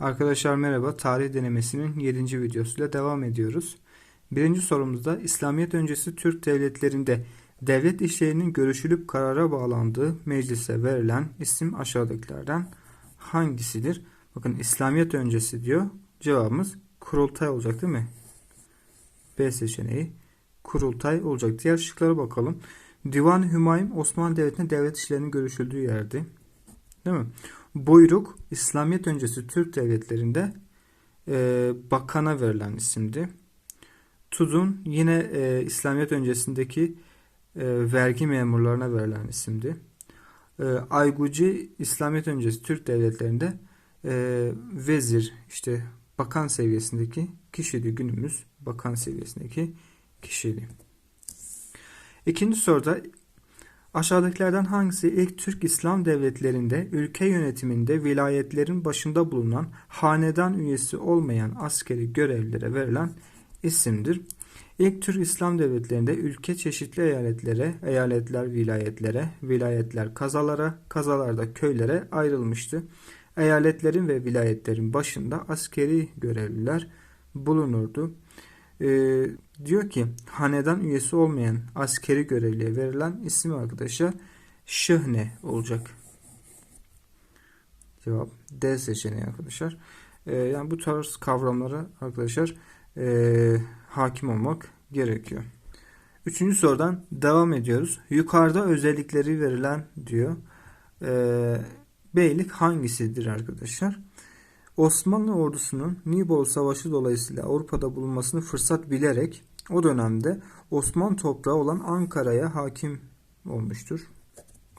Arkadaşlar merhaba. Tarih denemesinin 7. videosuyla devam ediyoruz. Birinci sorumuzda İslamiyet öncesi Türk devletlerinde devlet işlerinin görüşülüp karara bağlandığı meclise verilen isim aşağıdakilerden hangisidir? Bakın İslamiyet öncesi diyor. Cevabımız kurultay olacak değil mi? B seçeneği kurultay olacak. Diğer şıklara bakalım. Divan-ı Hümayim Osmanlı Devleti'nde devlet işlerinin görüşüldüğü yerdi. Değil mi? Buyruk İslamiyet öncesi Türk devletlerinde e, bakana verilen isimdi. Tudun yine e, İslamiyet öncesindeki e, vergi memurlarına verilen isimdi. E, Ayguci İslamiyet öncesi Türk devletlerinde e, vezir işte bakan seviyesindeki kişiydi günümüz bakan seviyesindeki kişiydi. İkinci soruda Aşağıdakilerden hangisi ilk Türk İslam devletlerinde ülke yönetiminde vilayetlerin başında bulunan hanedan üyesi olmayan askeri görevlilere verilen isimdir? İlk Türk İslam devletlerinde ülke çeşitli eyaletlere, eyaletler vilayetlere, vilayetler kazalara, kazalarda köylere ayrılmıştı. Eyaletlerin ve vilayetlerin başında askeri görevliler bulunurdu. Ee, diyor ki hanedan üyesi olmayan askeri görevliye verilen isim arkadaşlar şıhne olacak. Cevap D seçeneği arkadaşlar. Ee, yani bu tarz kavramlara arkadaşlar e, hakim olmak gerekiyor. Üçüncü sorudan devam ediyoruz. Yukarıda özellikleri verilen diyor. E, beylik hangisidir arkadaşlar? Osmanlı ordusunun Nibol Savaşı dolayısıyla Avrupa'da bulunmasını fırsat bilerek o dönemde Osmanlı toprağı olan Ankara'ya hakim olmuştur.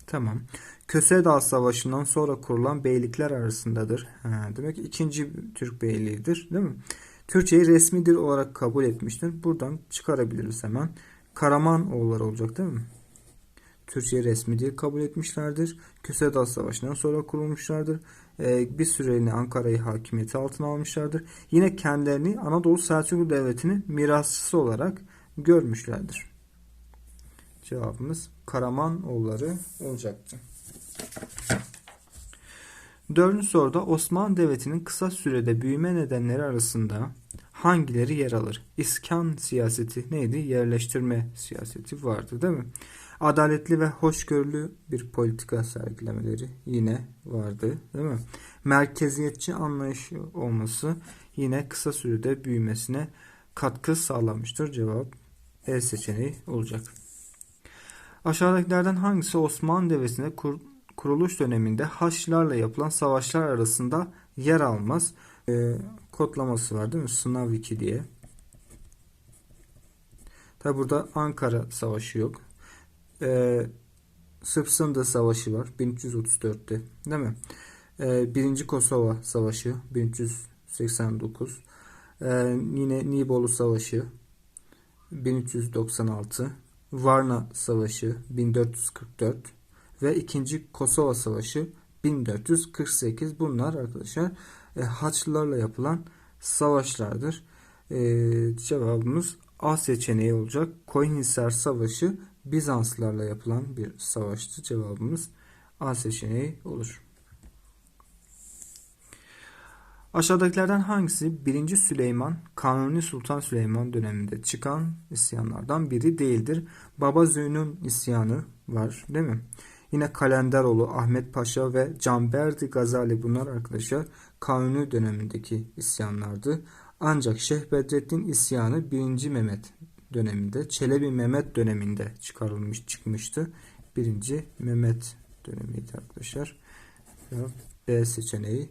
Tamam. Köse Dağ Savaşı'ndan sonra kurulan beylikler arasındadır. Ha, demek ki ikinci Türk beyliğidir değil mi? Türkçeyi resmi dil olarak kabul etmiştir. Buradan çıkarabiliriz hemen. Karaman oğulları olacak değil mi? Türkçeyi resmi dil kabul etmişlerdir. Köse Dağ Savaşı'ndan sonra kurulmuşlardır. Ee, bir süreliğine Ankara'yı hakimiyeti altına almışlardır. Yine kendilerini Anadolu Selçuklu Devleti'nin mirasçısı olarak görmüşlerdir. Cevabımız Karamanoğulları olacaktı. Dördüncü soruda Osmanlı Devleti'nin kısa sürede büyüme nedenleri arasında hangileri yer alır? İskan siyaseti neydi? Yerleştirme siyaseti vardı değil mi? Adaletli ve hoşgörülü bir politika sergilemeleri yine vardı değil mi? Merkeziyetçi anlayış olması yine kısa sürede büyümesine katkı sağlamıştır. Cevap E seçeneği olacak. Aşağıdakilerden hangisi Osmanlı Devleti'nde kur, kuruluş döneminde Haçlılarla yapılan savaşlar arasında yer almaz? E, kodlaması var değil mi? Sınav 2 diye. Tabi burada Ankara Savaşı yok e, Sırp Sındı Savaşı var 1334'te değil mi? E, Birinci Kosova Savaşı 1389 e, yine Nibolu Savaşı 1396 Varna Savaşı 1444 ve ikinci Kosova Savaşı 1448 bunlar arkadaşlar e, Haçlılarla yapılan savaşlardır. E, cevabımız A seçeneği olacak. Koyunhisar Savaşı Bizanslılarla yapılan bir savaştı. Cevabımız A seçeneği olur. Aşağıdakilerden hangisi 1. Süleyman, Kanuni Sultan Süleyman döneminde çıkan isyanlardan biri değildir? Baba Züyn'ün isyanı var değil mi? Yine Kalenderoğlu, Ahmet Paşa ve Canberdi Gazali bunlar arkadaşlar Kanuni dönemindeki isyanlardı. Ancak Şeyh Bedrettin isyanı 1. Mehmet döneminde, Çelebi Mehmet döneminde çıkarılmış çıkmıştı. Birinci Mehmet dönemiydi arkadaşlar. B seçeneği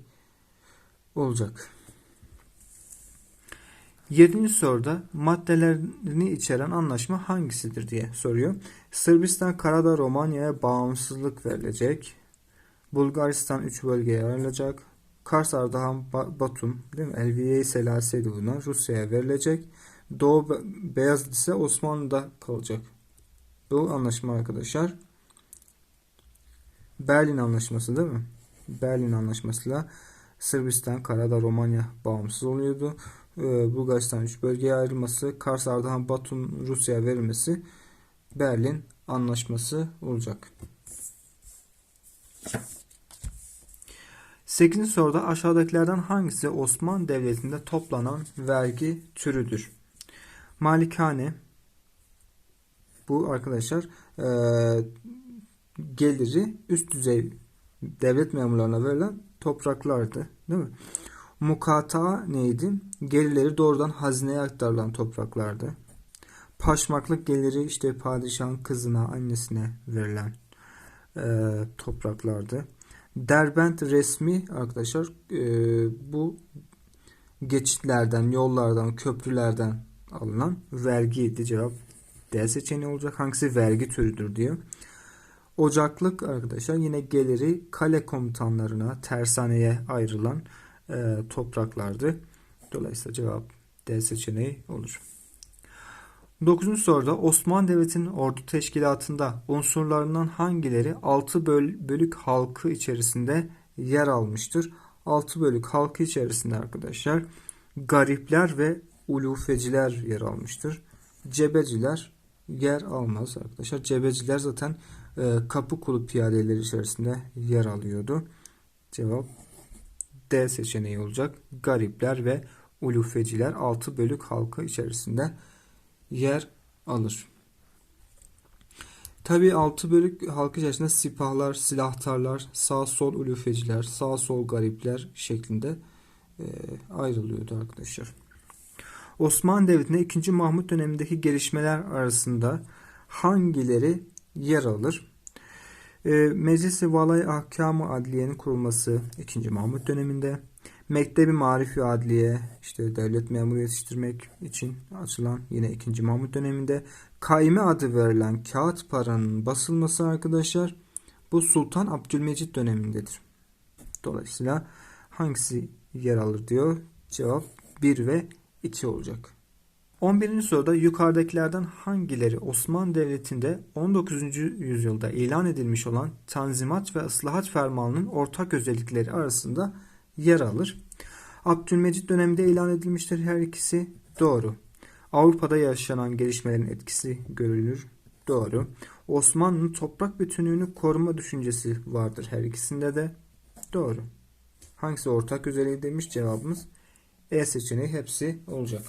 olacak. Yedinci soruda maddelerini içeren anlaşma hangisidir diye soruyor. Sırbistan Karadağ Romanya'ya bağımsızlık verilecek. Bulgaristan 3 bölgeye ayrılacak. Kars Ardahan Batum değil mi? Elviye Selasiydi bunlar. Rusya'ya verilecek. Doğu Beyazıt ise Osmanlı'da kalacak. Bu anlaşma arkadaşlar Berlin Anlaşması değil mi? Berlin Anlaşması'yla Sırbistan, Karadağ, Romanya bağımsız oluyordu. Ee, Bulgaristan 3 bölgeye ayrılması, Kars, Ardahan, Batum, Rusya'ya verilmesi Berlin Anlaşması olacak. 8. soruda aşağıdakilerden hangisi Osmanlı Devleti'nde toplanan vergi türüdür? Malikane bu arkadaşlar e, geliri üst düzey devlet memurlarına verilen topraklardı. Değil mi? Mukata neydi? Gelirleri doğrudan hazineye aktarılan topraklardı. Paşmaklık geliri işte padişahın kızına, annesine verilen e, topraklardı. Derbent resmi arkadaşlar e, bu geçitlerden, yollardan, köprülerden alınan vergiydi. Cevap D seçeneği olacak. Hangisi vergi türüdür diyor. Ocaklık arkadaşlar yine geliri kale komutanlarına, tersaneye ayrılan e, topraklardı. Dolayısıyla cevap D seçeneği olur. 9. soruda Osmanlı Devleti'nin ordu teşkilatında unsurlarından hangileri 6 bölük halkı içerisinde yer almıştır? 6 bölük halkı içerisinde arkadaşlar garipler ve ulufeciler yer almıştır. Cebeciler yer almaz arkadaşlar. Cebeciler zaten e, kapı kulu piyadeleri içerisinde yer alıyordu. Cevap D seçeneği olacak. Garipler ve ulufeciler 6 bölük halkı içerisinde yer alır. Tabi 6 bölük halkı içerisinde sipahlar, silahtarlar, sağ sol ulufeciler, sağ sol garipler şeklinde e, ayrılıyordu arkadaşlar. Osmanlı Devleti'nde 2. Mahmut dönemindeki gelişmeler arasında hangileri yer alır? E, Meclis-i Valay Ahkamı Adliye'nin kurulması 2. Mahmut döneminde. Mektebi Marifi Adliye işte devlet memuru yetiştirmek için açılan yine 2. Mahmut döneminde kaime adı verilen kağıt paranın basılması arkadaşlar bu Sultan Abdülmecit dönemindedir. Dolayısıyla hangisi yer alır diyor. Cevap 1 ve 2 olacak. 11. soruda yukarıdakilerden hangileri Osmanlı Devleti'nde 19. yüzyılda ilan edilmiş olan Tanzimat ve Islahat Fermanı'nın ortak özellikleri arasında yer alır. Abdülmecit döneminde ilan edilmiştir her ikisi. Doğru. Avrupa'da yaşanan gelişmelerin etkisi görülür. Doğru. Osmanlı'nın toprak bütünlüğünü koruma düşüncesi vardır her ikisinde de. Doğru. Hangisi ortak özelliği demiş cevabımız E seçeneği hepsi olacak.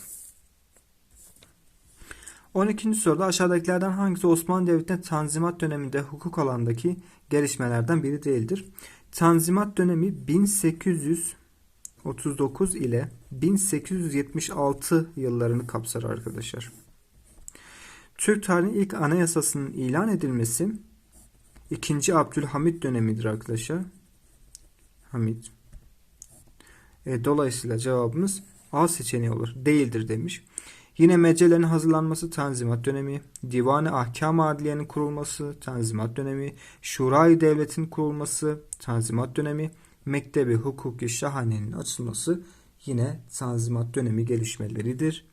12. soruda aşağıdakilerden hangisi Osmanlı Devleti'nde Tanzimat döneminde hukuk alandaki gelişmelerden biri değildir? Tanzimat dönemi 1839 ile 1876 yıllarını kapsar arkadaşlar. Türk tarihinin ilk anayasasının ilan edilmesi 2. Abdülhamit dönemidir arkadaşlar. Hamit. E, dolayısıyla cevabımız A seçeneği olur. Değildir demiş. Yine meccelerin hazırlanması Tanzimat dönemi, Divan-ı Ahkam Adliye'nin kurulması Tanzimat dönemi, Şurayı Devlet'in kurulması Tanzimat dönemi, Mektebi Hukuki Şahane'nin açılması yine Tanzimat dönemi gelişmeleridir.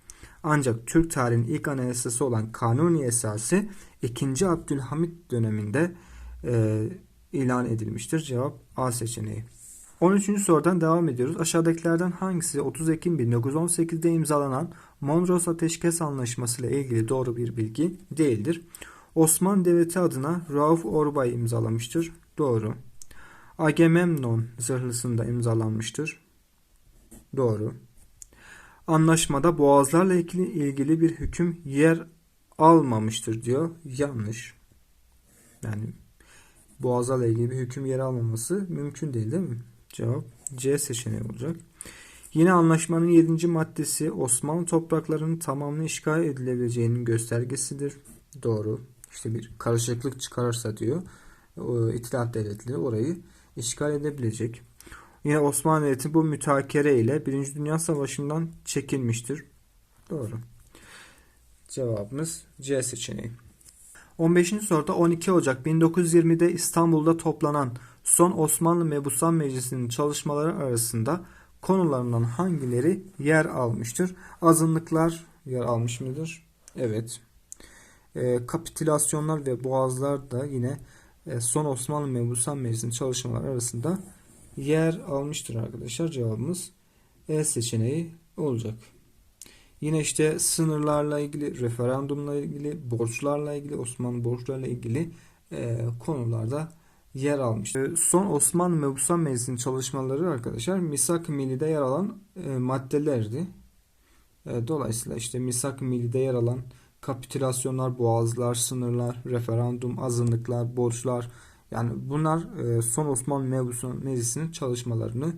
Ancak Türk tarihinin ilk anayasası olan Kanuni Esası 2. Abdülhamit döneminde e, ilan edilmiştir. Cevap A seçeneği. 13. sorudan devam ediyoruz. Aşağıdakilerden hangisi 30 Ekim 1918'de imzalanan Mondros Ateşkes Anlaşması ile ilgili doğru bir bilgi değildir? Osmanlı Devleti adına Rauf Orbay imzalamıştır. Doğru. Agamemnon zırhlısında imzalanmıştır. Doğru. Anlaşmada boğazlarla ilgili bir hüküm yer almamıştır diyor. Yanlış. Yani boğazlarla ilgili bir hüküm yer almaması mümkün değil değil mi? Cevap C seçeneği olacak. Yine anlaşmanın 7. maddesi Osmanlı topraklarının tamamını işgal edilebileceğinin göstergesidir. Doğru. İşte bir karışıklık çıkarırsa diyor. O, İttihat devletleri orayı işgal edebilecek. Yine Osmanlı Devleti bu mütakere ile 1. Dünya Savaşı'ndan çekilmiştir. Doğru. Cevabımız C seçeneği. 15. soruda 12 Ocak 1920'de İstanbul'da toplanan son Osmanlı Mebusan Meclisi'nin çalışmaları arasında konularından hangileri yer almıştır? Azınlıklar yer almış mıdır? Evet. E, kapitülasyonlar ve boğazlar da yine e, son Osmanlı Mebusan Meclisi'nin çalışmaları arasında yer almıştır arkadaşlar. Cevabımız E seçeneği olacak. Yine işte sınırlarla ilgili, referandumla ilgili, borçlarla ilgili, Osmanlı borçlarla ilgili e, konularda yer almış. E, Son Osmanlı Mebusan Meclisi'nin çalışmaları arkadaşlar Misak-ı Milli'de yer alan e, maddelerdi. E, Dolayısıyla işte Misak-ı Milli'de yer alan kapitülasyonlar, boğazlar, sınırlar, referandum, azınlıklar, borçlar yani bunlar e, son Osmanlı Mebusan Meclisi'nin çalışmalarını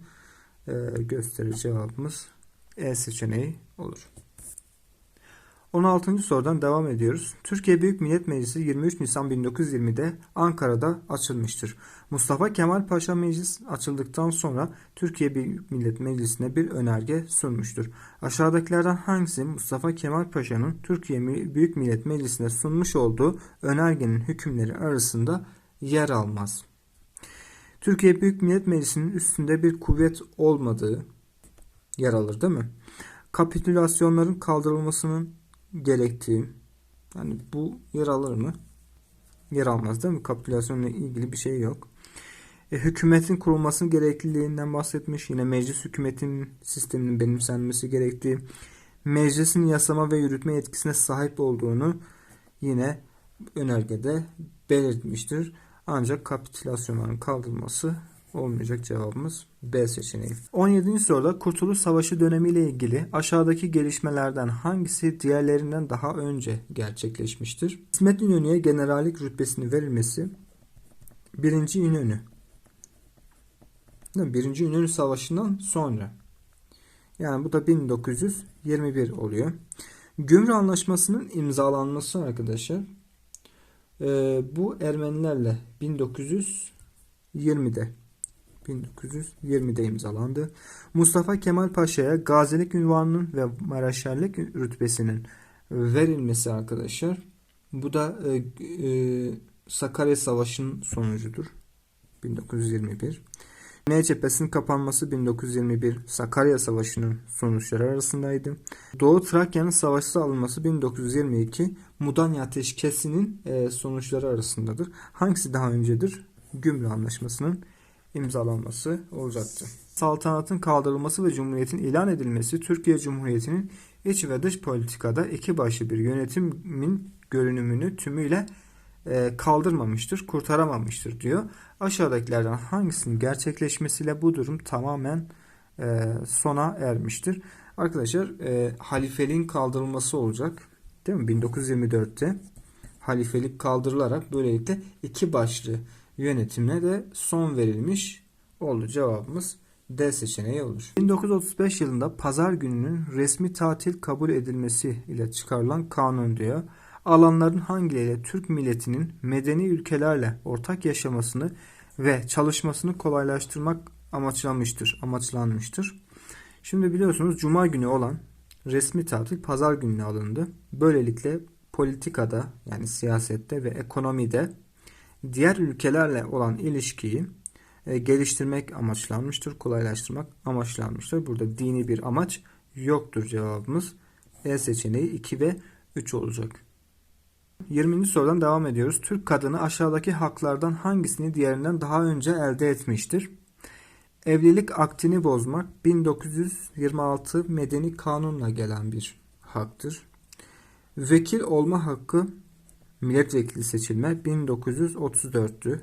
e, gösterir cevabımız E seçeneği olur. 16. sorudan devam ediyoruz. Türkiye Büyük Millet Meclisi 23 Nisan 1920'de Ankara'da açılmıştır. Mustafa Kemal Paşa meclis açıldıktan sonra Türkiye Büyük Millet Meclisi'ne bir önerge sunmuştur. Aşağıdakilerden hangisi Mustafa Kemal Paşa'nın Türkiye Büyük Millet Meclisi'ne sunmuş olduğu önergenin hükümleri arasında yer almaz? Türkiye Büyük Millet Meclisi'nin üstünde bir kuvvet olmadığı yer alır değil mi? Kapitülasyonların kaldırılmasının gerektiği yani bu yer alır mı? Yer almaz değil mi? Kapitülasyonla ilgili bir şey yok. E, hükümetin kurulmasının gerekliliğinden bahsetmiş. Yine meclis hükümetin sisteminin benimsenmesi gerektiği. Meclisin yasama ve yürütme yetkisine sahip olduğunu yine önergede belirtmiştir. Ancak kapitülasyonların kaldırılması olmayacak cevabımız B seçeneği. 17. soruda Kurtuluş Savaşı dönemiyle ilgili aşağıdaki gelişmelerden hangisi diğerlerinden daha önce gerçekleşmiştir? İsmet İnönü'ye generallik rütbesini verilmesi 1. İnönü. Birinci İnönü Savaşı'ndan sonra. Yani bu da 1921 oluyor. Gümrü Anlaşması'nın imzalanması arkadaşlar. E, bu Ermenilerle 1920'de 1920'de imzalandı. Mustafa Kemal Paşa'ya gazilik ünvanının ve mareşallik rütbesinin verilmesi arkadaşlar. Bu da e, e, Sakarya Savaşı'nın sonucudur. 1921. Güney cephesinin kapanması 1921 Sakarya Savaşı'nın sonuçları arasındaydı. Doğu Trakya'nın savaşsız alınması 1922 Mudanya Ateşkesi'nin e, sonuçları arasındadır. Hangisi daha öncedir? Gümrü Anlaşması'nın imzalanması olacaktı. Saltanatın kaldırılması ve cumhuriyetin ilan edilmesi Türkiye Cumhuriyeti'nin iç ve dış politikada iki başlı bir yönetimin görünümünü tümüyle e, kaldırmamıştır, kurtaramamıştır diyor. Aşağıdakilerden hangisinin gerçekleşmesiyle bu durum tamamen e, sona ermiştir. Arkadaşlar e, halifeliğin kaldırılması olacak. Değil mi? 1924'te halifelik kaldırılarak böylelikle iki başlı yönetimine de son verilmiş oldu. Cevabımız D seçeneği olur. 1935 yılında pazar gününün resmi tatil kabul edilmesi ile çıkarılan kanun diyor. Alanların hangileriyle Türk milletinin medeni ülkelerle ortak yaşamasını ve çalışmasını kolaylaştırmak amaçlanmıştır, amaçlanmıştır. Şimdi biliyorsunuz cuma günü olan resmi tatil pazar gününe alındı. Böylelikle politikada yani siyasette ve ekonomide diğer ülkelerle olan ilişkiyi e, geliştirmek amaçlanmıştır, kolaylaştırmak amaçlanmıştır. Burada dini bir amaç yoktur cevabımız. E seçeneği 2 ve 3 olacak. 20. sorudan devam ediyoruz. Türk kadını aşağıdaki haklardan hangisini diğerinden daha önce elde etmiştir? Evlilik aktini bozmak 1926 Medeni Kanun'la gelen bir haktır. Vekil olma hakkı milletvekili seçilme 1934'tü.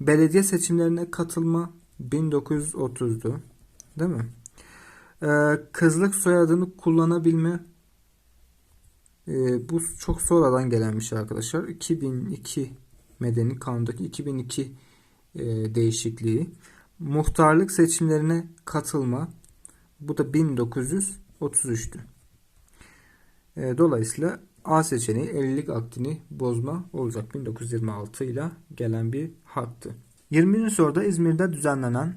Belediye seçimlerine katılma 1930'du. Değil mi? Ee, kızlık soyadını kullanabilme e, bu çok sonradan gelenmiş arkadaşlar. 2002 Medeni Kanun'daki 2002 e, değişikliği. Muhtarlık seçimlerine katılma bu da 1933'tü. E, dolayısıyla A seçeneği evlilik aktini bozma olacak. 1926 ile gelen bir haktı. 20. soruda İzmir'de düzenlenen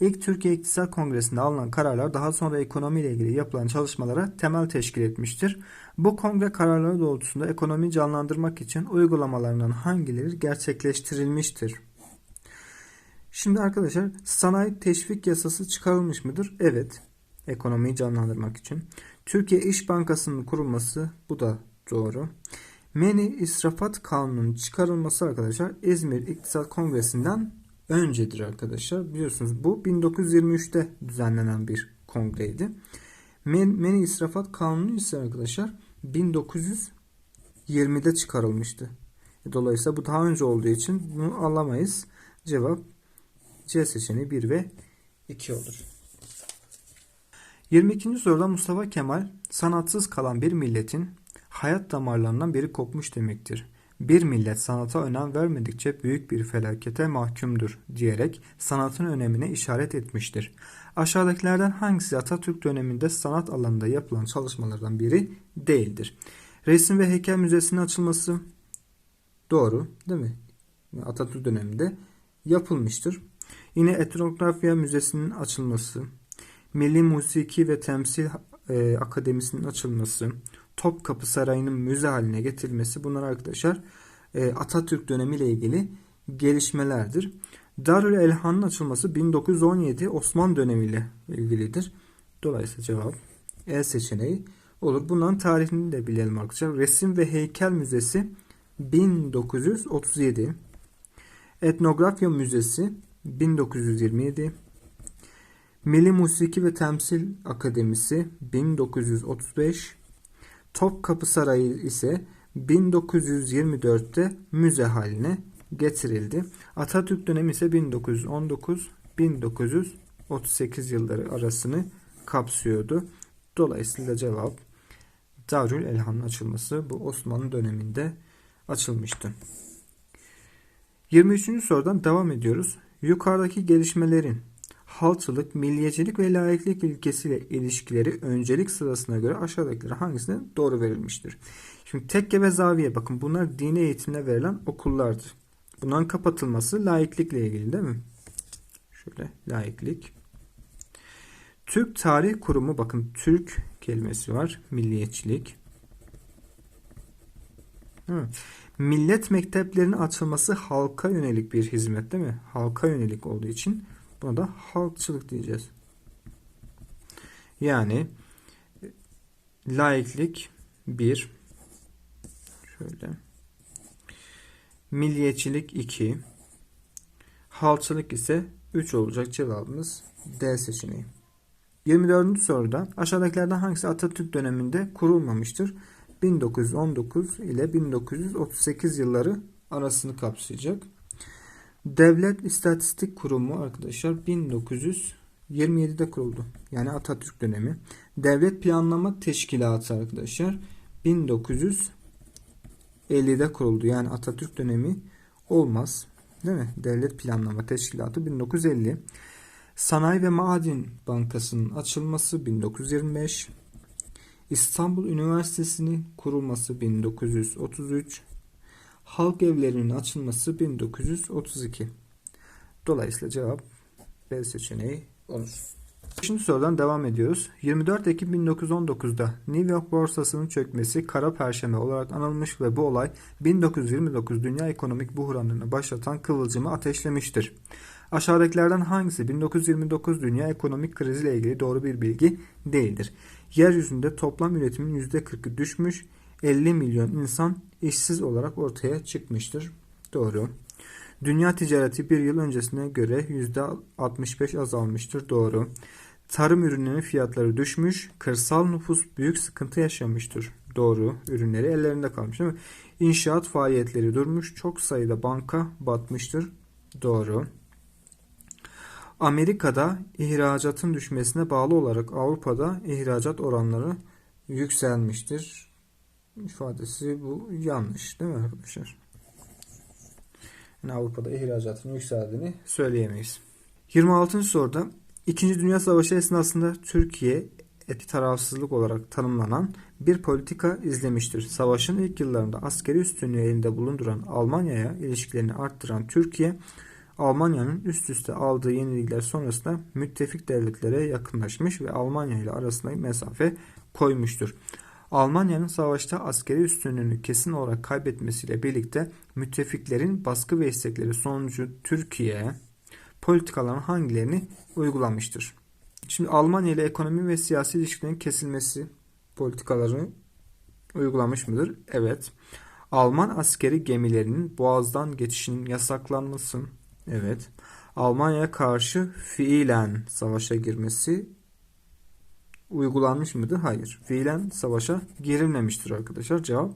ilk Türkiye İktisat Kongresi'nde alınan kararlar daha sonra ekonomi ile ilgili yapılan çalışmalara temel teşkil etmiştir. Bu kongre kararları doğrultusunda ekonomiyi canlandırmak için uygulamalarından hangileri gerçekleştirilmiştir? Şimdi arkadaşlar sanayi teşvik yasası çıkarılmış mıdır? Evet. Ekonomiyi canlandırmak için. Türkiye İş Bankası'nın kurulması bu da doğru. Meni İsrafat Kanunu'nun çıkarılması arkadaşlar İzmir İktisat Kongresi'nden öncedir arkadaşlar. Biliyorsunuz bu 1923'te düzenlenen bir kongreydi. Meni İsrafat Kanunu ise arkadaşlar 1920'de çıkarılmıştı. Dolayısıyla bu daha önce olduğu için bunu alamayız. Cevap C seçeneği 1 ve 2 olur. 22. soruda Mustafa Kemal sanatsız kalan bir milletin hayat damarlarından biri kopmuş demektir. Bir millet sanata önem vermedikçe büyük bir felakete mahkumdur diyerek sanatın önemine işaret etmiştir. Aşağıdakilerden hangisi Atatürk döneminde sanat alanında yapılan çalışmalardan biri değildir? Resim ve Heykel Müzesi'nin açılması doğru değil mi? Atatürk döneminde yapılmıştır. Yine Etnografya Müzesi'nin açılması, Milli Musiki ve Temsil e, Akademisi'nin açılması, Topkapı Sarayı'nın müze haline getirilmesi bunlar arkadaşlar e, Atatürk dönemiyle ilgili gelişmelerdir. Darül Elhan'ın açılması 1917 Osmanlı dönemiyle ilgilidir. Dolayısıyla cevap E seçeneği olur. Bunların tarihini de bilelim arkadaşlar. Resim ve Heykel Müzesi 1937 Etnografya Müzesi 1927 Milli Musiki ve Temsil Akademisi 1935 Topkapı Sarayı ise 1924'te müze haline getirildi. Atatürk dönemi ise 1919-1938 yılları arasını kapsıyordu. Dolayısıyla cevap Darül Elhan'ın açılması bu Osmanlı döneminde açılmıştı. 23. sorudan devam ediyoruz. Yukarıdaki gelişmelerin halkçılık, milliyetçilik ve laiklik ilkesiyle ilişkileri öncelik sırasına göre aşağıdakileri hangisine doğru verilmiştir? Şimdi tekke ve zaviye bakın bunlar dini eğitimle verilen okullardır. Bunların kapatılması laiklikle ilgili değil mi? Şöyle laiklik. Türk Tarih Kurumu bakın Türk kelimesi var. Milliyetçilik. Hı. Millet mekteplerinin açılması halka yönelik bir hizmet değil mi? Halka yönelik olduğu için Buna da halkçılık diyeceğiz. Yani laiklik bir şöyle milliyetçilik 2 halkçılık ise 3 olacak cevabımız D seçeneği. 24. soruda aşağıdakilerden hangisi Atatürk döneminde kurulmamıştır? 1919 ile 1938 yılları arasını kapsayacak. Devlet İstatistik Kurumu arkadaşlar 1927'de kuruldu. Yani Atatürk dönemi. Devlet Planlama Teşkilatı arkadaşlar 1950'de kuruldu. Yani Atatürk dönemi olmaz. Değil mi? Devlet Planlama Teşkilatı 1950. Sanayi ve Maden Bankası'nın açılması 1925. İstanbul Üniversitesi'nin kurulması 1933 halk evlerinin açılması 1932. Dolayısıyla cevap B seçeneği olur. Şimdi sorudan devam ediyoruz. 24 Ekim 1919'da New York borsasının çökmesi kara perşembe olarak anılmış ve bu olay 1929 dünya ekonomik buhranını başlatan kıvılcımı ateşlemiştir. Aşağıdakilerden hangisi 1929 dünya ekonomik kriziyle ilgili doğru bir bilgi değildir? Yeryüzünde toplam üretimin %40'ı düşmüş, 50 milyon insan işsiz olarak ortaya çıkmıştır. Doğru. Dünya ticareti bir yıl öncesine göre %65 azalmıştır. Doğru. Tarım ürünlerinin fiyatları düşmüş. Kırsal nüfus büyük sıkıntı yaşamıştır. Doğru. Ürünleri ellerinde kalmış değil mi? İnşaat faaliyetleri durmuş. Çok sayıda banka batmıştır. Doğru. Amerika'da ihracatın düşmesine bağlı olarak Avrupa'da ihracat oranları yükselmiştir ifadesi bu yanlış değil mi arkadaşlar? Yani Avrupa'da ihracatın yükseldiğini söyleyemeyiz. 26. soruda 2. Dünya Savaşı esnasında Türkiye eti tarafsızlık olarak tanımlanan bir politika izlemiştir. Savaşın ilk yıllarında askeri üstünlüğü elinde bulunduran Almanya'ya ilişkilerini arttıran Türkiye, Almanya'nın üst üste aldığı yenilikler sonrasında müttefik devletlere yakınlaşmış ve Almanya ile arasında mesafe koymuştur. Almanya'nın savaşta askeri üstünlüğünü kesin olarak kaybetmesiyle birlikte müttefiklerin baskı ve istekleri sonucu Türkiye politikaların hangilerini uygulamıştır? Şimdi Almanya ile ekonomi ve siyasi ilişkilerin kesilmesi politikaları uygulamış mıdır? Evet. Alman askeri gemilerinin boğazdan geçişinin yasaklanması. Evet. Almanya'ya karşı fiilen savaşa girmesi uygulanmış mıdır? Hayır. Fiilen savaşa girilmemiştir arkadaşlar. Cevap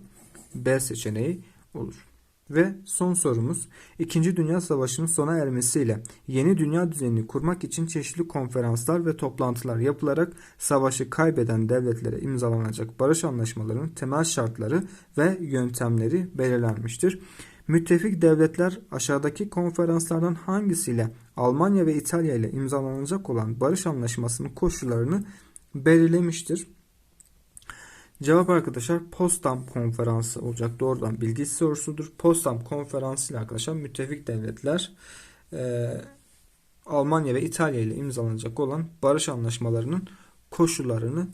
B seçeneği olur. Ve son sorumuz, İkinci Dünya Savaşı'nın sona ermesiyle yeni dünya düzenini kurmak için çeşitli konferanslar ve toplantılar yapılarak savaşı kaybeden devletlere imzalanacak barış anlaşmalarının temel şartları ve yöntemleri belirlenmiştir. Müttefik devletler aşağıdaki konferanslardan hangisiyle Almanya ve İtalya ile imzalanacak olan barış anlaşmasının koşullarını belirlemiştir? Cevap arkadaşlar Potsdam konferansı olacak. Doğrudan bilgi sorusudur. Potsdam konferansı ile arkadaşlar müttefik devletler e, Almanya ve İtalya ile imzalanacak olan barış anlaşmalarının koşullarını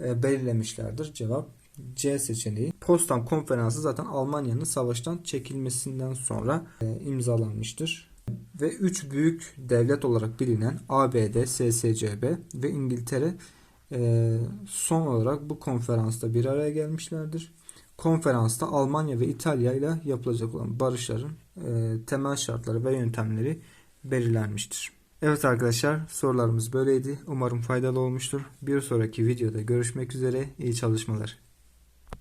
e, belirlemişlerdir. Cevap C seçeneği. Potsdam konferansı zaten Almanya'nın savaştan çekilmesinden sonra e, imzalanmıştır. Ve üç büyük devlet olarak bilinen ABD, SSCB ve İngiltere son olarak bu konferansta bir araya gelmişlerdir. Konferansta Almanya ve İtalya ile yapılacak olan barışların e, temel şartları ve yöntemleri belirlenmiştir. Evet arkadaşlar sorularımız böyleydi. Umarım faydalı olmuştur. Bir sonraki videoda görüşmek üzere. İyi çalışmalar.